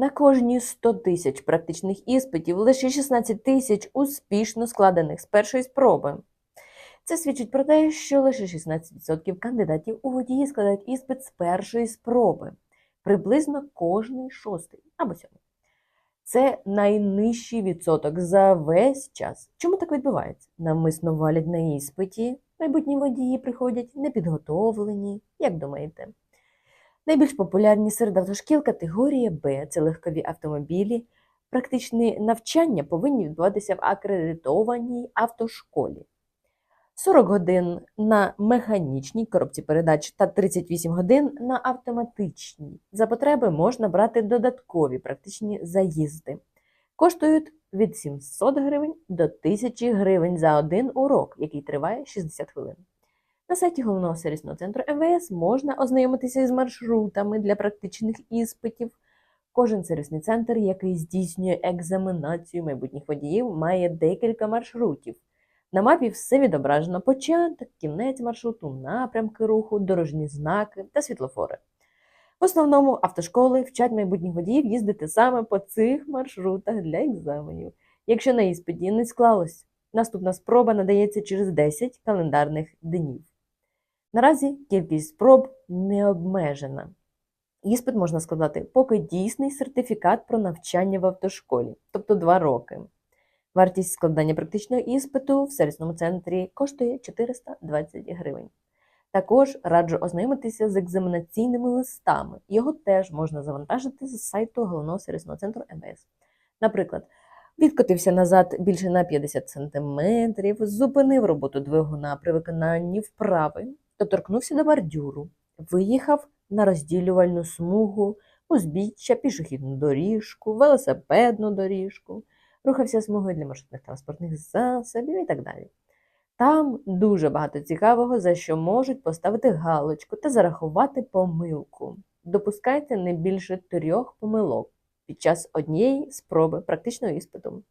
На кожні 100 тисяч практичних іспитів лише 16 тисяч успішно складених з першої спроби. Це свідчить про те, що лише 16% кандидатів у водії складають іспит з першої спроби, приблизно кожний шостий або сьомий. Це найнижчий відсоток за весь час. Чому так відбувається? Навмисно валять на іспиті, майбутні водії приходять непідготовлені, як думаєте? Найбільш популярні серед автошкіл категорія Б це легкові автомобілі. Практичні навчання повинні відбуватися в акредитованій автошколі. 40 годин на механічній коробці передач та 38 годин на автоматичній. За потреби можна брати додаткові практичні заїзди. Коштують від 700 гривень до 1000 гривень за один урок, який триває 60 хвилин. На сайті головного сервісного центру МВС можна ознайомитися з маршрутами для практичних іспитів. Кожен сервісний центр, який здійснює екзаменацію майбутніх водіїв, має декілька маршрутів. На мапі все відображено початок, кінець маршруту, напрямки руху, дорожні знаки та світлофори. В основному автошколи вчать майбутніх водіїв їздити саме по цих маршрутах для екзаменів. Якщо на іспиті не склалось, наступна спроба надається через 10 календарних днів. Наразі кількість спроб не обмежена. Іспит можна складати, поки дійсний сертифікат про навчання в автошколі, тобто 2 роки. Вартість складання практичного іспиту в сервісному центрі коштує 420 гривень. Також раджу ознайомитися з екзаменаційними листами. Його теж можна завантажити з сайту головного сервісного центру МВС. Наприклад, відкотився назад більше на 50 см, зупинив роботу двигуна при виконанні вправи, доторкнувся до бордюру, виїхав на розділювальну смугу, узбіччя, пішохідну доріжку, велосипедну доріжку рухався смугою для маршрутних транспортних засобів і так далі. Там дуже багато цікавого, за що можуть поставити галочку та зарахувати помилку. Допускайте не більше трьох помилок під час однієї спроби практичного іспиту.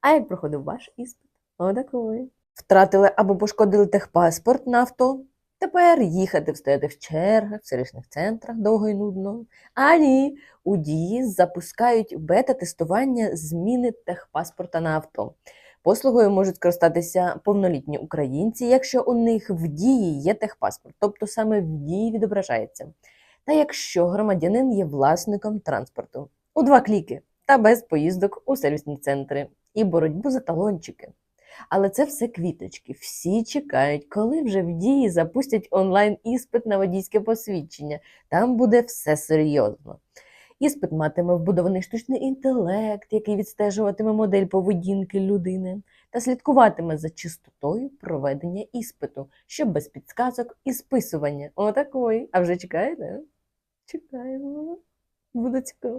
А як проходив ваш іспит? Отакої. Втратили або пошкодили техпаспорт на авто. Тепер їхати встояти в чергах, в сервісних центрах довго і нудно. А ні, у дії запускають бета-тестування зміни техпаспорта на авто. Послугою можуть скористатися повнолітні українці, якщо у них в дії є техпаспорт, тобто саме в дії відображається. Та якщо громадянин є власником транспорту у два кліки та без поїздок у сервісні центри і боротьбу за талончики. Але це все квіточки. Всі чекають, коли вже в дії запустять онлайн-іспит на водійське посвідчення. Там буде все серйозно. Іспит матиме вбудований штучний інтелект, який відстежуватиме модель поведінки людини та слідкуватиме за чистотою проведення іспиту, щоб без підсказок і списування. Отакої. А вже чекаєте? Чекаємо. Буде цікаво.